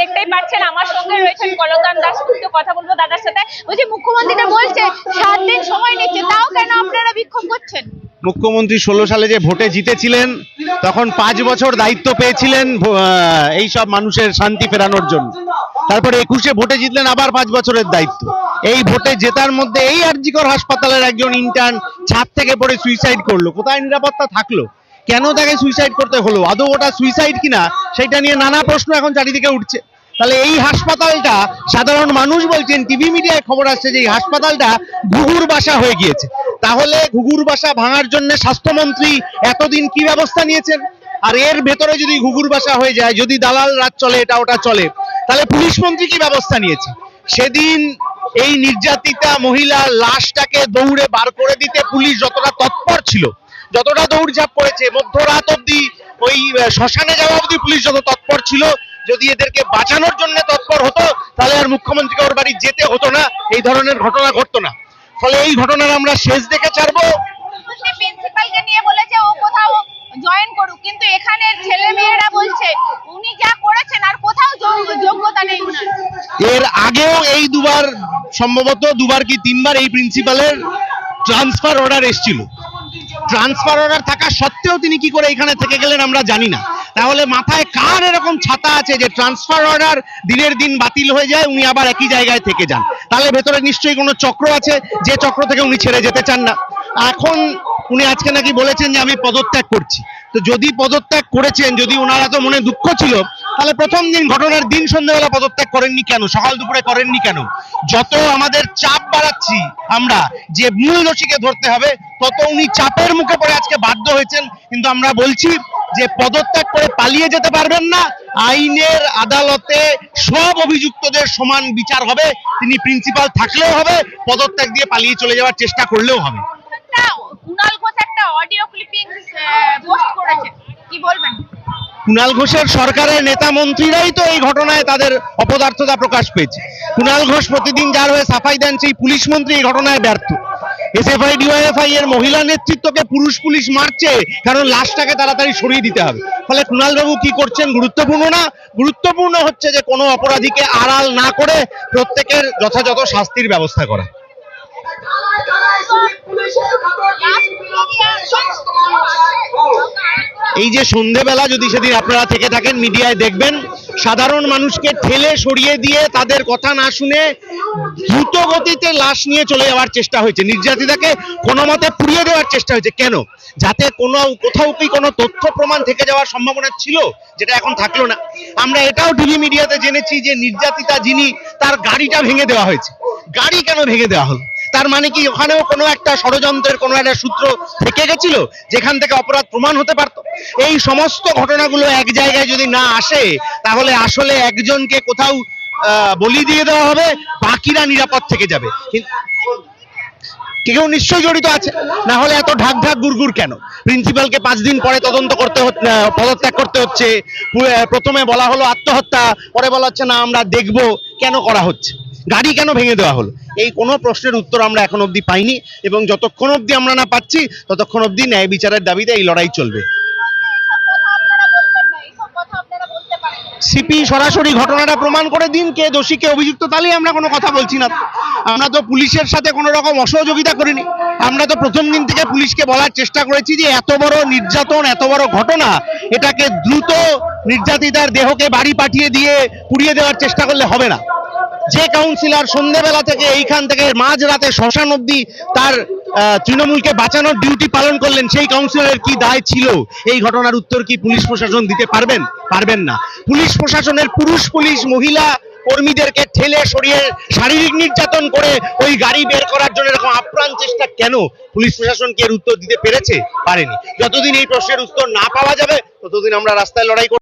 দেখতেই পাচ্ছেন, আমার সঙ্গে রয়েছেন কলকান দাসগুপ্ত কথা বলব দাদার সাথে। বলছি মুখ্যমন্ত্রীটা বলছে, সাত দিন সময় নিচ্ছে, তাও কেন আপনারা বিক্ষোভ করছেন? মুখ্যমন্ত্রী ষোলো সালে যে ভোটে জিতেছিলেন, তখন পাঁচ বছর দায়িত্ব পেয়েছিলেন এই সব মানুষের শান্তি ফেরানোর জন্য। তারপরে একুশে ভোটে জিতলেন আবার পাঁচ বছরের দায়িত্ব। এই ভোটে জেতার মধ্যে এই আরজিকর হাসপাতালের একজন ইন্টার্ন ছাদ থেকে পড়ে সুইসাইড করল। কোথায় নিরাপত্তা থাকল? কেন তাকে সুইসাইড করতে হলো? আদৌ ওটা সুইসাইড কিনা? সেটা নিয়ে নানা প্রশ্ন এখন চারিদিকে উঠছে। তাহলে এই হাসপাতালটা সাধারণ মানুষ বলছেন টিভি মিডিয়ায় খবর আসছে যে এই হাসপাতালটা ঘুঘুর বাসা হয়ে গিয়েছে। তাহলে ঘুঘুর বাসা ভাঙার জন্য স্বাস্থ্যমন্ত্রী এতদিন কি ব্যবস্থা নিয়েছেন? আর এর ভেতরে যদি ঘুঘুর বাসা হয়ে যায়, যদি দালাল রাত চলে, এটা ওটা চলে, তাহলে পুলিশ মন্ত্রী কি ব্যবস্থা নিয়েছে? সেদিন এই নির্যাতিতা মহিলার লাশটাকে দৌড়ে বার করে দিতে পুলিশ যতটা তৎপর ছিল যতটা দৌড়ঝাঁপ করেছে মধ্যরাত অব্দি ওই শ্মশানে যাওয়া অব্দি পুলিশ যত তৎপর ছিল যদি এদেরকে বাঁচানোর জন্য তৎপর হতো তাহলে আর মুখ্যমন্ত্রীকে ওর বাড়ি যেতে হতো না এই ধরনের ঘটনা ঘটতো না। ফলে এই ঘটনার আমরা শেষ দেখে ছাড়বো। প্রিন্সিপালকে নিয়ে বলেছে ও কোথাও জয়েন করুক। কিন্তু এখানের ছেলে মেয়েরা বলছে উনি যা করেছেন আর কোথাও যোগ্যতা নেই এর আগেও এই দুবার সম্ভবত দুবার কি তিনবার এই প্রিন্সিপালের ট্রান্সফার অর্ডার এসেছিল। ট্রান্সফার অর্ডার থাকা সত্ত্বেও তিনি কি করে এখানে থেকে গেলেন আমরা জানি না। তাহলে মাথায় কার এরকম ছাতা আছে যে ট্রান্সফার অর্ডার দিনের দিন বাতিল হয়ে যায়, উনি আবার একই জায়গায় থেকে যান। তাহলে ভেতরে নিশ্চয়ই কোনো চক্র আছে, যে চক্র থেকে উনি ছেড়ে যেতে চান না। এখন উনি আজকে নাকি বলেছেন যে আমি পদত্যাগ করছি। তো যদি পদত্যাগ করেছেন, যদি ওনার এত মনে দুঃখ ছিল, তাহলে প্রথম দিন ঘটনার দিন সন্ধ্যাবেলা পদত্যাগ করেননি কেন? সকাল দুপুরে করেননি কেন? যত আমাদের চাপ বাড়াচ্ছি আমরা, যে মূল দোষীকে ধরতে হবে, তত উনি চাপের মুখে পড়ে আজকে বাধ্য হয়েছেন। কিন্তু আমরা বলছি যে পদত্যাগ করে পালিয়ে যেতে পারবেন না। আইনের আদালতে সব অভিযুক্তদের সমান বিচার হবে। তিনি প্রিন্সিপাল থাকলেও হবে, পদত্যাগ দিয়ে পালিয়ে চলে যাওয়ার চেষ্টা করলেও হবে। কি বলবেন? কুণাল ঘোষের সরকারের নেতা মন্ত্রীরাই তো এই ঘটনায় তাদের অপদার্থতা প্রকাশ পেয়েছে। কুণাল ঘোষ প্রতিদিন যার হয়ে সাফাই দেন, সেই পুলিশ মন্ত্রী এই ঘটনায় ব্যর্থ। এসএফআই, ডিওয়াইএফআই এর মহিলা নেতৃত্বকে পুরুষ পুলিশ মারছে, কারণ লাশটাকে তাড়াতাড়ি সরিয়ে দিতে হবে। ফলে কুণাল বাবু কি করছেন, গুরুত্বপূর্ণ না? গুরুত্বপূর্ণ হচ্ছে যে, কোনো অপরাধীকে আড়াল না করে প্রত্যেকের যথাযথ শাস্তির ব্যবস্থা করা। এই যে সন্ধেবেলা যদি সেদিন আপনারা থেকে থাকেন, মিডিয়ায় দেখবেন, সাধারণ মানুষকে ঠেলে সরিয়ে দিয়ে তাদের কথা না শুনে দ্রুত গতিতে লাশ নিয়ে চলে যাওয়ার চেষ্টা হয়েছে। নির্যাতিতাকে কোনো মতে পুড়িয়ে দেওয়ার চেষ্টা হয়েছে। কেন? যাতে কোনো কোথাও কি কোনো তথ্য প্রমাণ থেকে যাওয়ার সম্ভাবনা ছিল, যেটা এখন থাকল না। আমরা এটাও টিভি মিডিয়াতে জেনেছি যে নির্যাতিতা যিনি, তার গাড়িটা ভেঙে দেওয়া হয়েছে। গাড়ি কেন ভেঙে দেওয়া হলো? তার মানে কি ওখানেও কোনো একটা ষড়যন্ত্রের, কোনো একটা সূত্র থেকে গেছিল যেখান থেকে অপরাধ প্রমাণ হতে পারত? এই সমস্ত ঘটনাগুলো এক জায়গায় যদি না আসে, তাহলে আসলে একজনকে কোথাও বলি দিয়ে দেওয়া হবে, বাকিরা নিরাপদ থেকে যাবে। কেউ নিশ্চয়ই জড়িত আছে? না হলে এত ঢাক ঢাক গুড়গুড় কেন? প্রিন্সিপালকে পাঁচ দিন পরে তদন্ত করতে পদত্যাগ করতে হচ্ছে। প্রথমে বলা হলো আত্মহত্যা, পরে বলা হচ্ছে, না, আমরা দেখব কেন করা হচ্ছে? গাড়ি কেন ভেঙে দেওয়া হলো? এই কোনো প্রশ্নের উত্তর আমরা এখন অবধি পাইনি এবং যতক্ষণ অবধি আমরা না পাচ্ছি, ততক্ষণ অবধি ন্যায় বিচারের দাবিতে এই লড়াই চলবে। সিপি সরাসরি ঘটনাটা প্রমাণ করে দিন, কে দোষী, কে অভিযুক্ত, তাহলেই আমরা কোনো কথা বলছি না। আমরা তো পুলিশের সাথে কোনো রকম অসহযোগিতা করিনি। আমরা তো প্রথম দিন থেকে পুলিশকে বলার চেষ্টা করেছি যে এত বড় নির্যাতন, এত বড় ঘটনা, এটাকে দ্রুত নির্যাতিতার দেহকে বাড়ি পাঠিয়ে দিয়ে পুড়িয়ে দেওয়ার চেষ্টা করলে হবে না। যে কাউন্সিলর সন্ধ্যেবেলা থেকে এইখান থেকে মাঝ রাতে শ্মশান অব্দি তার তৃণমূলকে বাঁচানোর ডিউটি পালন করলেন, সেই কাউন্সিলরের কি দায় ছিল? এই ঘটনার উত্তর কি পুলিশ প্রশাসন দিতে পারবেন? পারবেন না। পুলিশ প্রশাসনের পুরুষ পুলিশ মহিলা কর্মীদেরকে ঠেলে সরিয়ে শারীরিক নির্যাতন করে ওই গাড়ি বের করার জন্য এরকম আপ্রাণ চেষ্টা কেন? পুলিশ প্রশাসন কি এর উত্তর দিতে পেরেছে? পারেনি। যতদিন এই প্রশ্নের উত্তর না পাওয়া যাবে, ততদিন আমরা রাস্তায় লড়াই